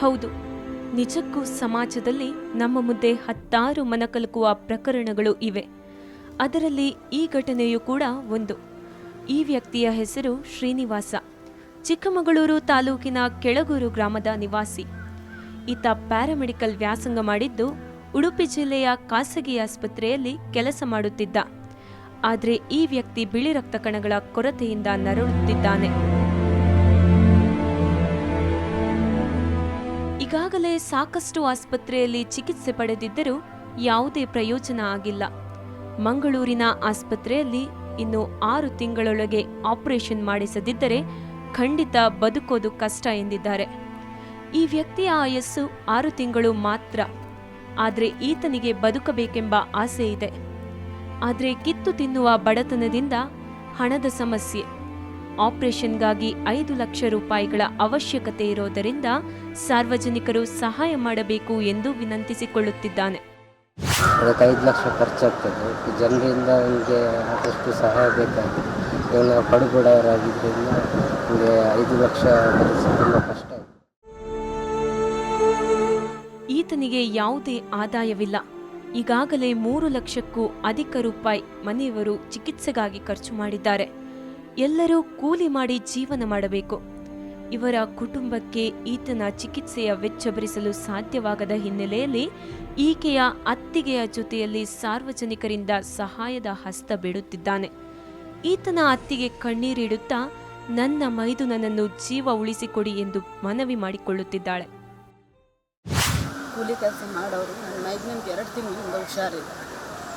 ಹೌದು, ನಿಜಕ್ಕೂ ಸಮಾಜದಲ್ಲಿ ನಮ್ಮ ಮುಂದೆ ಹತ್ತಾರು ಮನಕಲುಕುವ ಪ್ರಕರಣಗಳು ಇವೆ. ಅದರಲ್ಲಿ ಈ ಘಟನೆಯೂ ಕೂಡ ಒಂದು. ಈ ವ್ಯಕ್ತಿಯ ಹೆಸರು ಶ್ರೀನಿವಾಸ. ಚಿಕ್ಕಮಗಳೂರು ತಾಲೂಕಿನ ಕೆಳಗೂರು ಗ್ರಾಮದ ನಿವಾಸಿ. ಈತ ಪ್ಯಾರಾಮೆಡಿಕಲ್ ವ್ಯಾಸಂಗ ಮಾಡಿದ್ದು ಉಡುಪಿ ಜಿಲ್ಲೆಯ ಖಾಸಗಿ ಆಸ್ಪತ್ರೆಯಲ್ಲಿ ಕೆಲಸ ಮಾಡುತ್ತಿದ್ದ. ಆದರೆ ಈ ವ್ಯಕ್ತಿ ಬಿಳಿ ರಕ್ತ ಕಣಗಳ ಕೊರತೆಯಿಂದ ನರಳುತ್ತಿದ್ದಾನೆ. ಈಗಾಗಲೇ ಸಾಕಷ್ಟು ಆಸ್ಪತ್ರೆಯಲ್ಲಿ ಚಿಕಿತ್ಸೆ ಪಡೆದಿದ್ದರೂ ಯಾವುದೇ ಪ್ರಯೋಜನ ಆಗಿಲ್ಲ. ಮಂಗಳೂರಿನ ಆಸ್ಪತ್ರೆಯಲ್ಲಿ ಇನ್ನು ಆರು ತಿಂಗಳೊಳಗೆ ಆಪರೇಷನ್ ಮಾಡಿಸದಿದ್ದರೆ ಖಂಡಿತ ಬದುಕೋದು ಕಷ್ಟ ಎಂದಿದ್ದಾರೆ. ಈ ವ್ಯಕ್ತಿಯ ಆಯಸ್ಸು ಆರು ತಿಂಗಳು ಮಾತ್ರ. ಆದರೆ ಈತನಿಗೆ ಬದುಕಬೇಕೆಂಬ ಆಸೆ ಇದೆ. ಆದರೆ ಕಿತ್ತು ತಿನ್ನುವ ಬಡತನದಿಂದ ಹಣದ ಸಮಸ್ಯೆ. ಆಪರೇಷನ್ಗಾಗಿ ಐದು ಲಕ್ಷ ರೂಪಾಯಿಗಳ ಅವಶ್ಯಕತೆ ಇರೋದರಿಂದ ಸಾರ್ವಜನಿಕರು ಸಹಾಯ ಮಾಡಬೇಕು ಎಂದು ವಿನಂತಿಸಿಕೊಳ್ಳುತ್ತಿದ್ದಾನೆ. ಅದಕ್ಕೆ ಐದು ಲಕ್ಷ ಖರ್ಚಾಗ್ತದೆ. ಜನರಿಂದ ನಮಗೆ ಆದಷ್ಟು ಸಹಾಯ ಬೇಕಾಗಿದೆ. ಇವಾಗ ಪಡುಬಡವರಾಗಿದ್ದರಿಂದ ನಮಗೆ ಐದು ಲಕ್ಷ ತುಂಬ ಕಷ್ಟ ಈತನಿಗೆ ಯಾವುದೇ ಆದಾಯವಿಲ್ಲ. ಈಗಾಗಲೇ ಮೂರು ಲಕ್ಷಕ್ಕೂ ಅಧಿಕ ರೂಪಾಯಿ ಮನೆಯವರು ಚಿಕಿತ್ಸೆಗಾಗಿ ಖರ್ಚು ಮಾಡಿದ್ದಾರೆ. ಎಲ್ಲರೂ ಕೂಲಿ ಮಾಡಿ ಜೀವನ ಮಾಡಬೇಕು. ಇವರ ಕುಟುಂಬಕ್ಕೆ ಈತನ ಚಿಕಿತ್ಸೆಯ ವೆಚ್ಚ ಭರಿಸಲು ಸಾಧ್ಯವಾಗದ ಹಿನ್ನೆಲೆಯಲ್ಲಿ ಈಕೆಯ ಅತ್ತಿಗೆಯ ಜೊತೆಯಲ್ಲಿ ಸಾರ್ವಜನಿಕರಿಂದ ಸಹಾಯದ ಹಸ್ತ ಬಿಡುತ್ತಿದ್ದಾನೆ. ಈತನ ಅತ್ತಿಗೆ ಕಣ್ಣೀರಿಡುತ್ತಾ, ನನ್ನ ಮೈದುನನನ್ನು ಜೀವ ಉಳಿಸಿಕೊಡಿ ಎಂದು ಮನವಿ ಮಾಡಿಕೊಳ್ಳುತ್ತಿದ್ದಾಳೆ. ಕೂಲಿ ಕೆಲಸ ಮಾಡೋರು, ನನ್ನ ಮೈದ್ನಂಗೆ ಎರಡು ತಿಂಗಳಿಂದ ಹುಷಾರಿಲ್ಲ.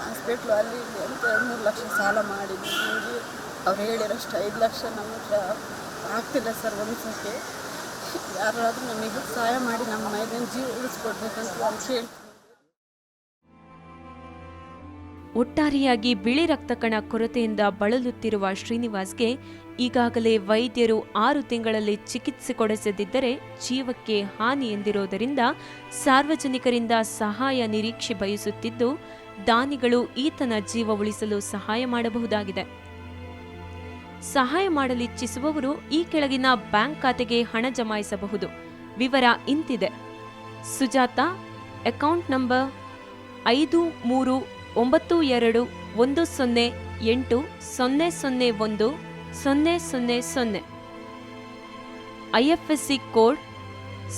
ಹಾಸ್ಪಿಟ್ಲು ಅಲ್ಲಿ ಎಂತ ಎರಡು ಮೂರು ಲಕ್ಷ ಸಾಲ ಮಾಡಿದ್ವಿ ನಿಮಗೆ ಅವ್ರು ಹೇಳಿರೋಷ್ಟು ಐದು ಲಕ್ಷ ನಮ್ಮ ಹತ್ರ ಆಗ್ತಿಲ್ಲ ಸರ್ ಒಂದ್ಸಕ್ಕೆ ಯಾರಾದರೂ ನಮಗೆ ಸಹಾಯ ಮಾಡಿ ನಮ್ಮ ಮೈದನ ಜೀವ ಉಳಿಸ್ಕೊಡ್ಬೇಕಂತ ಅಂತ ಕೇಳ್ತೀನಿ. ಒಟ್ಟಾರೆಯಾಗಿ ಬಿಳಿ ರಕ್ತಕಣ ಕೊರತೆಯಿಂದ ಬಳಲುತ್ತಿರುವ ಶ್ರೀನಿವಾಸ್ಗೆ ಈಗಾಗಲೇ ವೈದ್ಯರು ಆರು ತಿಂಗಳಲ್ಲಿ ಚಿಕಿತ್ಸೆ ಕೊಡಿಸದಿದ್ದರೆ ಜೀವಕ್ಕೆ ಹಾನಿ ಎಂದಿರುವುದರಿಂದ ಸಾರ್ವಜನಿಕರಿಂದ ಸಹಾಯ ನಿರೀಕ್ಷೆ ಬಯಸುತ್ತಿದ್ದು, ದಾನಿಗಳು ಈತನ ಜೀವ ಉಳಿಸಲು ಸಹಾಯ ಮಾಡಬಹುದಾಗಿದೆ. ಸಹಾಯ ಮಾಡಲಿಚ್ಛಿಸುವವರು ಈ ಕೆಳಗಿನ ಬ್ಯಾಂಕ್ ಖಾತೆಗೆ ಹಣ ಜಮಾಯಿಸಬಹುದು. ವಿವರ ಇಂತಿದೆ. ಸುಜಾತ, ಅಕೌಂಟ್ ನಂಬರ್ ಐದು ಮೂರು ಒಂಬತ್ತು ಎರಡು ಒಂದು ಸೊನ್ನೆ ಎಂಟು ಸೊನ್ನೆ ಸೊನ್ನೆ ಒಂದು ಸೊನ್ನೆ ಸೊನ್ನೆ ಸೊನ್ನೆ. I F S C code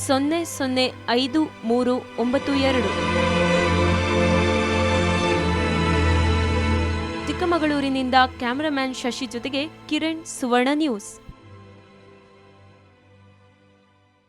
ಸೊನ್ನೆ ಸೊನ್ನೆ ಐದು ಮೂರು ಒಂಬತ್ತು ಎರಡು. ಚಿಕ್ಕಮಗಳೂರಿನಿಂದ ಕ್ಯಾಮರಾಮ್ಯಾನ್ ಶಶಿ ಜೊತೆಗೆ ಕಿರಣ್ ಸುವರ್ಣ ನ್ಯೂಸ್.